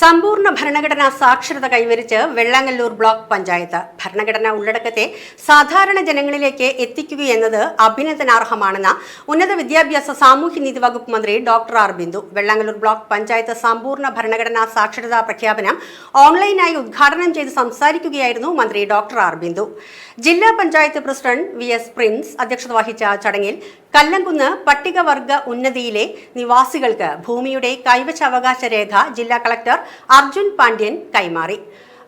സമ്പൂർണ ഭരണഘടനാ സാക്ഷരത കൈവരിച്ച് വെള്ളാങ്ങല്ലൂർ ബ്ലോക്ക് പഞ്ചായത്ത്. ഭരണഘടനാ ഉള്ളടക്കത്തെ സാധാരണ ജനങ്ങളിലേക്ക് എത്തിക്കുകയെന്നത് അഭിനന്ദനാർഹമാണെന്ന് ഉന്നത വിദ്യാഭ്യാസ സാമൂഹ്യനീതി വകുപ്പ് മന്ത്രി doctor R Bindu. Vellangallur block panchayat സമ്പൂർണ ഭരണഘടനാ സാക്ഷരതാ പ്രഖ്യാപനം ഓൺലൈനായി ഉദ്ഘാടനം ചെയ്ത് സംസാരിക്കുകയായിരുന്നു മന്ത്രി ഡോക്ടർ ആർ ബിന്ദു. ജില്ലാ panchayat president V S Prince അധ്യക്ഷത വഹിച്ച ചടങ്ങിൽ കല്ലംകുന്ന് പട്ടികവർഗ ഉന്നതിയിലെ നിവാസികൾക്ക് ഭൂമിയുടെ കൈവശാവകാശ രേഖ ജില്ലാ കളക്ടർ അർജുൻ പാണ്ഡ്യൻ കൈമാറി.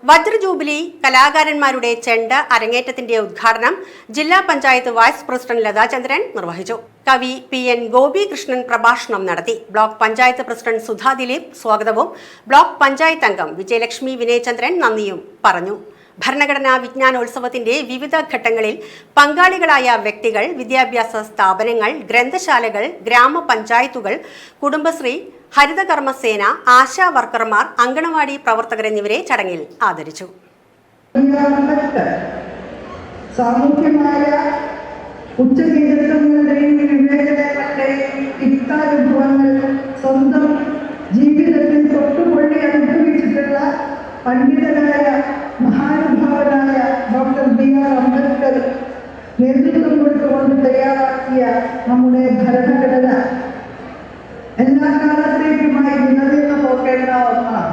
വജ്രജൂബിലി കലാകാരന്മാരുടെ ചെണ്ട അരങ്ങേറ്റത്തിന്റെ ഉദ്ഘാടനം ജില്ലാ പഞ്ചായത്ത് വൈസ് പ്രസിഡന്റ് ലതാചന്ദ്രൻ നിർവഹിച്ചു. കവി പി എൻ ഗോപികൃഷ്ണൻ പ്രഭാഷണം നടത്തി. ബ്ലോക്ക് പഞ്ചായത്ത് പ്രസിഡന്റ് സുധാ ദിലീപ് സ്വാഗതവും ബ്ലോക്ക് പഞ്ചായത്ത് അംഗം വിജയലക്ഷ്മി വിനയചന്ദ്രൻ നന്ദിയും പറഞ്ഞു. ഭരണഘടനാ വിജ്ഞാനോത്സവത്തിന്റെ വിവിധ ഘട്ടങ്ങളിൽ പങ്കാളികളായ വ്യക്തികൾ വിദ്യാഭ്യാസ സ്ഥാപനങ്ങൾ ഗ്രന്ഥശാലകൾ ഗ്രാമപഞ്ചായത്തുകൾ കുടുംബശ്രീ ഹരിതകർമ്മസേന ആശാ വർക്കർമാർ അങ്കണവാടി പ്രവർത്തകർ എന്നിവരെ ചടങ്ങിൽ ആദരിച്ചു. സാമൂഹ്യമായ സ്വന്തം ജീവിതത്തിൽ തൊട്ടുപൊള്ളി അനുഭവിച്ചിട്ടുള്ള പണ്ഡിതനായ തയ്യാറാക്കിയ നമ്മുടെ ഭരണഘടന. എല്ലാ കാലത്തേക്കുമായി നിലനിന്ന് പോകേണ്ട ഒന്നാണ്.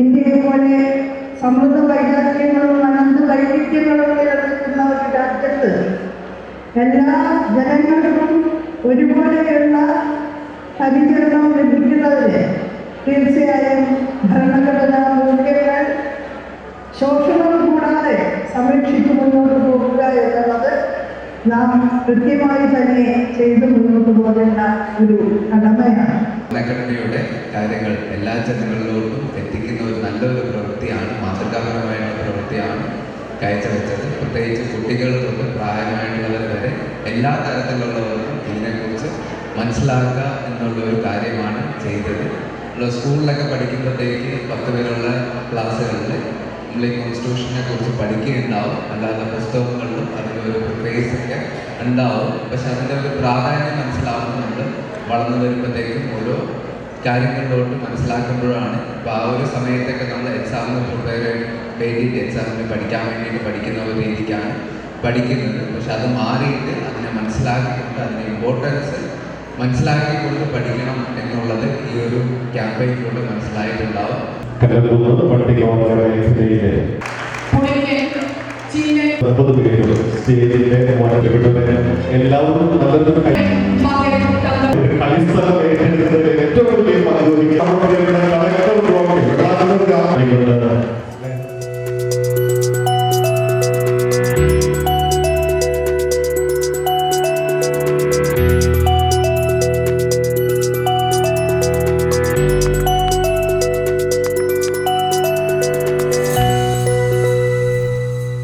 ഇന്ത്യയെ പോലെ സമൃദ്ധ വൈരാഗ്യങ്ങളും അനന്ത വൈവിധ്യങ്ങളും നിലനിൽക്കുന്ന ഒരു രാജ്യത്ത് എല്ലാ ജനങ്ങൾക്കും ഒരുപോലെയുള്ള പരിചരണം ലഭിക്കുന്നതിന് തീർച്ചയായും ഭരണഘടന മൂല്യങ്ങൾ ശോഷണം കൂടാതെ സംരക്ഷിച്ചു മുന്നോട്ട് പോകുക എന്നുള്ളത് നാം കൃത്യമായി തന്നെ ചെയ്തു മുന്നോട്ട് പോകേണ്ട ഒരു കടമയാണ്. ഭരണഘടനയുടെ കാര്യങ്ങൾ എല്ലാ ജനങ്ങളിലോട്ടും എത്തിക്കുന്ന ഒരു നല്ലൊരു പ്രവൃത്തിയാണ് മാതൃകാപരമായിട്ടുള്ള പ്രവൃത്തിയാണ് കാഴ്ചവെച്ചത് പ്രത്യേകിച്ച് കുട്ടികൾ തൊട്ട് പ്രായമായിട്ടുള്ളവർ വരെ എല്ലാ തരത്തിലുള്ളവർക്കും ഇതിനെക്കുറിച്ച് മനസ്സിലാക്കുക എന്നുള്ള ഒരു കാര്യമാണ് ചെയ്തത്. സ്കൂളിലൊക്കെ പഠിക്കുമ്പോഴത്തേക്ക് പത്ത് പേരുള്ള ക്ലാസ്സുകളിൽ നമ്മൾ ഈ കോൺസ്റ്റിറ്റ്യൂഷനെ കുറിച്ച് പഠിക്കുകയുണ്ടാവും. അല്ലാതെ പുസ്തകങ്ങളിലും അതിനൊരു ഒക്കെ ഉണ്ടാവും. പക്ഷെ അതിന്റെ ഒരു പ്രാധാന്യം മനസ്സിലാവുന്നുണ്ട് വളർന്നു വരുമ്പോഴത്തേക്കും ഓരോ കാര്യങ്ങളിലോട്ട് മനസ്സിലാക്കുമ്പോഴാണ്. ഇപ്പോൾ ആ ഒരു സമയത്തൊക്കെ നമ്മൾ എക്സാമിന് പ്രിപ്പയർ വേണ്ടിയിട്ട് എക്സാമിന് പഠിക്കാൻ വേണ്ടിയിട്ട് പഠിക്കുന്ന ഒരു രീതിക്കാണ് പഠിക്കുന്നത്. പക്ഷെ അത് മാറിയിട്ട് അതിനെ മനസ്സിലാക്കിക്കൊണ്ട് അതിന്റെ ഇമ്പോർട്ടൻസ് മനസ്സിലാക്കിക്കൊണ്ട് പഠിക്കണം എന്നുള്ളത് ഈ ഒരു ക്യാമ്പയിനിലൂടെ മനസ്സിലായിട്ടുണ്ടാവും. കലർന്നത് പട്ടികവർഗ മേഖലയിലെ നിർബന്ധ പേരുകൾ സ്റ്റേജിന്റെ മോഡലുകളുടെ എല്ലാവരും നല്ലൊരു കളിസ്ഥലം ഏറ്റെടുത്തതിൽ ഏറ്റവും വലിയ പങ്കുവഹിക്കാൻ